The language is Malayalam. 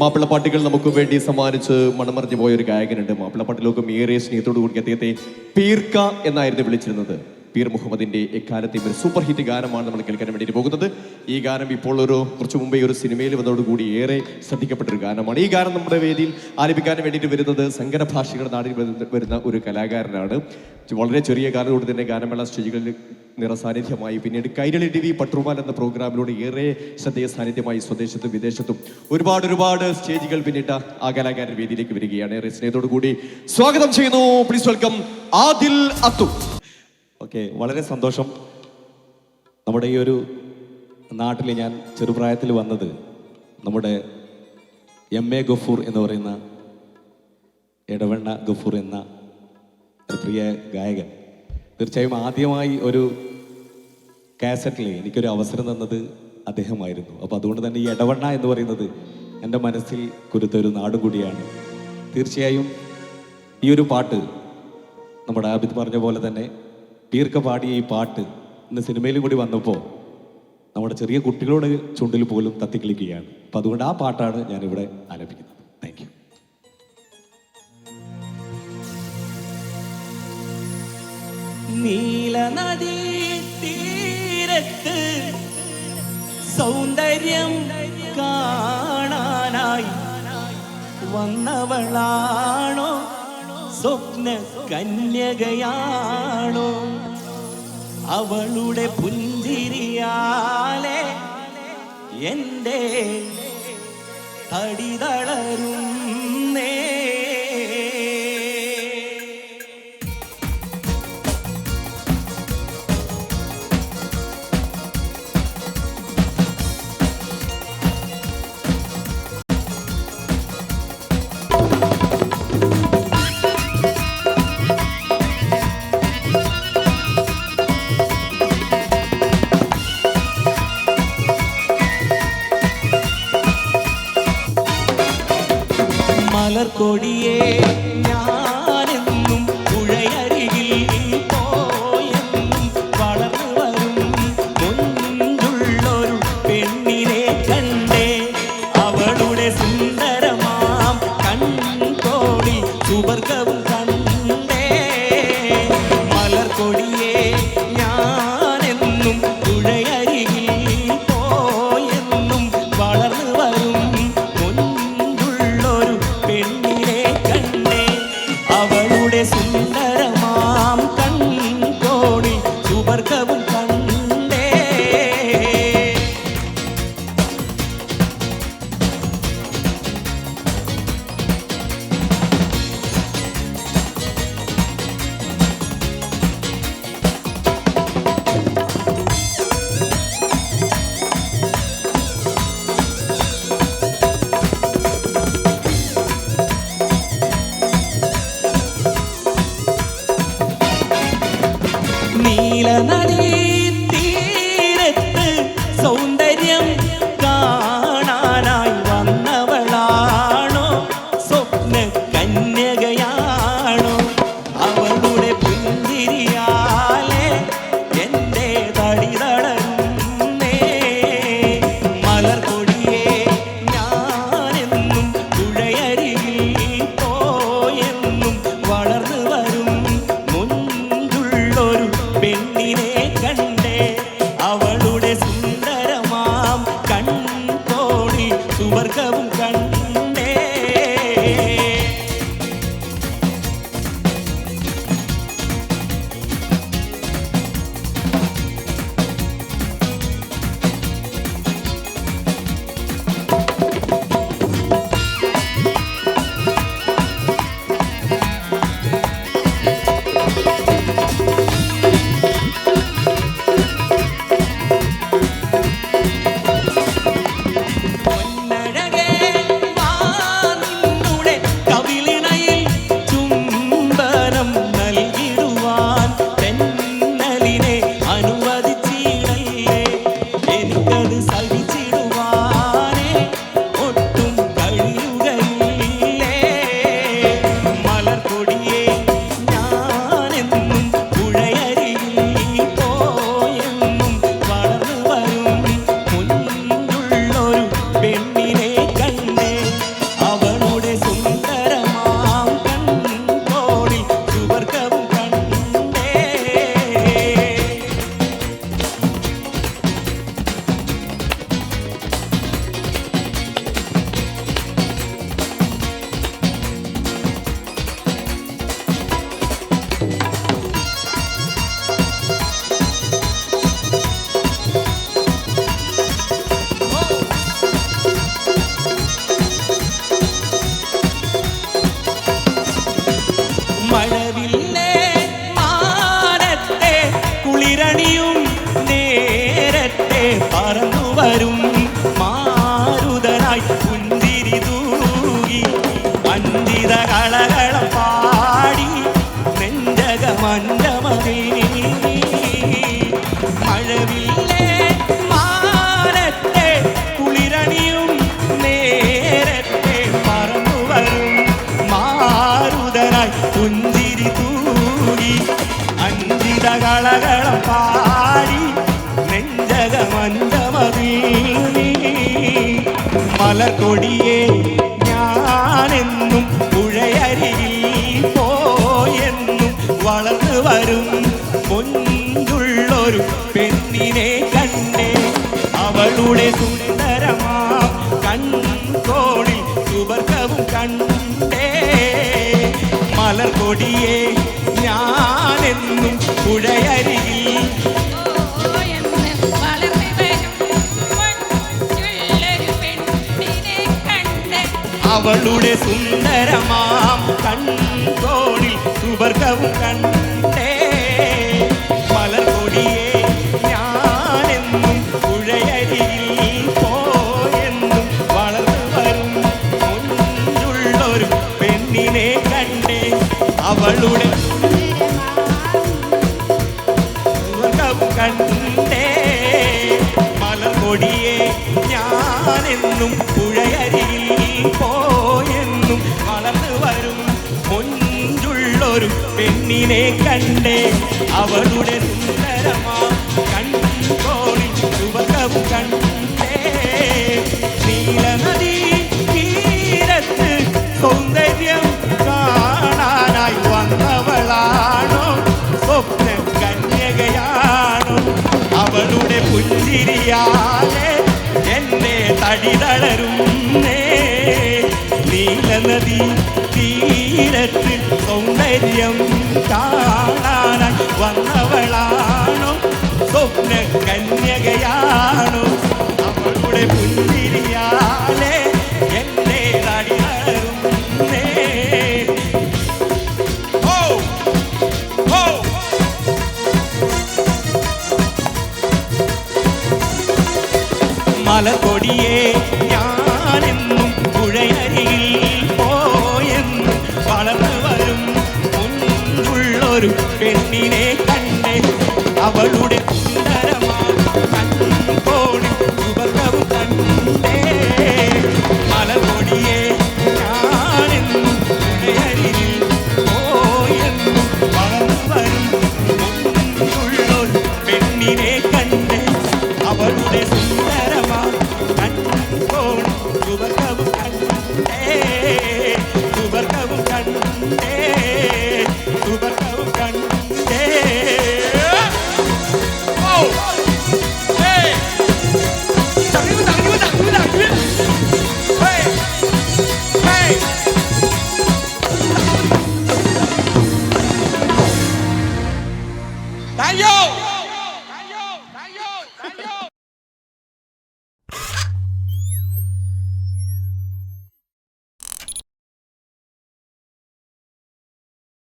മാപ്പിളപ്പാട്ടുകൾ നമുക്ക് വേണ്ടി സമ്മാനിച്ച് മണമറിഞ്ഞു പോയ ഒരു ഗായകനുണ്ട്. മാപ്പിളപ്പാട്ടിലൊക്കെ ഏറെ സ്നേഹത്തോടു കൂടി അദ്ദേഹത്തെ പീർക്ക എന്നായിരുന്നു വിളിച്ചിരുന്നത്. പീർ മുഹമ്മദിന്റെ എക്കാലത്തെയും ഒരു സൂപ്പർ ഹിറ്റ് ഗാനമാണ് നമ്മൾ കേൾക്കാൻ വേണ്ടിയിട്ട് പോകുന്നത്. ഈ ഗാനം ഇപ്പോൾ ഒരു കുറച്ച് മുമ്പേ ഒരു സിനിമയിൽ വന്നതോടുകൂടി ഏറെ ശ്രദ്ധിക്കപ്പെട്ട ഒരു ഗാനമാണ്. ഈ ഗാനം നമ്മുടെ വേദിയിൽ ആലപിക്കാൻ വേണ്ടിയിട്ട് വരുന്നത് സങ്കര ഭാഷകളുടെ നാടിൽ വരുന്ന- ഒരു കലാകാരനാണ്. വളരെ ചെറിയ കാലം കൊണ്ട് തന്നെ ഗാനമേള സ്റ്റേജുകളിൽ നിറസാന്നിധ്യമായി പിന്നീട് കൈരളി ടി വി പട്രുമാൻ എന്ന പ്രോഗ്രാമിലൂടെ ഏറെ ശ്രദ്ധേയ സാന്നിധ്യമായി സ്വദേശത്തും വിദേശത്തും ഒരുപാട് ഒരുപാട് സ്റ്റേജുകൾ പിന്നിട്ട ആ കലാകാരൻ വേദിയിലേക്ക് വരികയാണ്. ഏറെ സ്നേഹത്തോടു കൂടി സ്വാഗതം ചെയ്യുന്നു. Please welcome Adil Athu. Okay വളരെ സന്തോഷം. നമ്മുടെ ഈ ഒരു നാട്ടിൽ ഞാൻ ചെറുപ്രായത്തിൽ വന്നത് നമ്മുടെ എം എ ഗഫൂർ എന്ന് പറയുന്ന ഇടവണ്ണ ഗഫൂർ എന്ന ഒരു പ്രിയ ഗായകൻ. തീർച്ചയായും ആദ്യമായി ഒരു കാസറ്റിൽ എനിക്കൊരു അവസരം തന്നത് അദ്ദേഹമായിരുന്നു. അപ്പോൾ അതുകൊണ്ട് തന്നെ ഈ ഇടവണ്ണ എന്ന് പറയുന്നത് എന്റെ മനസ്സിൽ കുരുത്ത ഒരു നാടും കൂടിയാണ്. തീർച്ചയായും ഈ ഒരു പാട്ട് നമ്മുടെ ആബിദ് പറഞ്ഞ പോലെ തന്നെ പീർക്ക പാടിയ ഈ പാട്ട് ഇന്ന് സിനിമയിൽ കൂടി വന്നപ്പോൾ നമ്മുടെ ചെറിയ കുട്ടികളുടെ ചുണ്ടിൽ പോലും തത്തിക്കളിക്കുകയാണ്. അപ്പം അതുകൊണ്ട് ആ പാട്ടാണ് ഞാനിവിടെ ആലപിക്കുന്നത്. താങ്ക് യു നീലനദീ തീരത്ത് സൗന്ദര്യം കാണാനായി വന്നവളാണോ സ്വപ്ന കന്യകയാണോ? അവളുടെ പുഞ്ചിരിയാലെ എന്റെ തടിതളരുന്നേ. morrer വരും മാരുതനായി പുഞ്ചിരി തൂകി അഞ്ചിത കളകള പാടി നെഞ്ചക മഞ്ചമതേ മഴവില്ലേ മാനത്തെ കുളിരണിയും നേരത്തെ പറന്നു വരും മാരുതനായി പുഞ്ചിരി തൂകി അഞ്ചിത കളകള പാടി മലർകൊടിയെ ഞാനെന്നും പുഴയരിയിൽ പോയെന്നും വളർന്നു വരും പൊന്നുള്ളൊരു പെണ്ണിനെ കണ്ടേ. അവളുടെ സുന്ദരമാ കൺകോണിൽ സുവർഗവും കണ്ടേ. മലർകൊടിയെ ഞാനെന്നും പുഴയരികിൽ അവളുടെ സുന്ദരമാം കൺകോണിൽ സുവർഗവും കണ്ടേ മലർകൊടിയെ വരും. മുഞ്ചുള്ളൊരു പെണ്ണിനെ കണ്ടേ. അവളുടെ സുന്ദരമാ കൺകോണിൽ സുവർഗവും കണ്ടേ. നീലനദി തീരത്ത് സൗന്ദര്യം കാണാനായി വന്നവളാണോ? സ്വപ്ന കന്യകയാണോ? അവളുടെ പുഞ്ചിരിയാലെ എന്നെ തടിതളരുന്നേ നീലനദി തീരത്തിൽ സൗന്ദര്യം കാണാനായി വന്നവളാണോ? സ്വപ്ന കന്യകയാണോ അവളുടെ പുഞ്ചിരിയാലേ എന്റെ നടിയറുന്നേ മലക്കൊടിയേ ഞാനെന്ന് അരികിൽ വളർന്നു വരും ഒരു പെണ്ണിനെ കണ്ട് അവളുടെ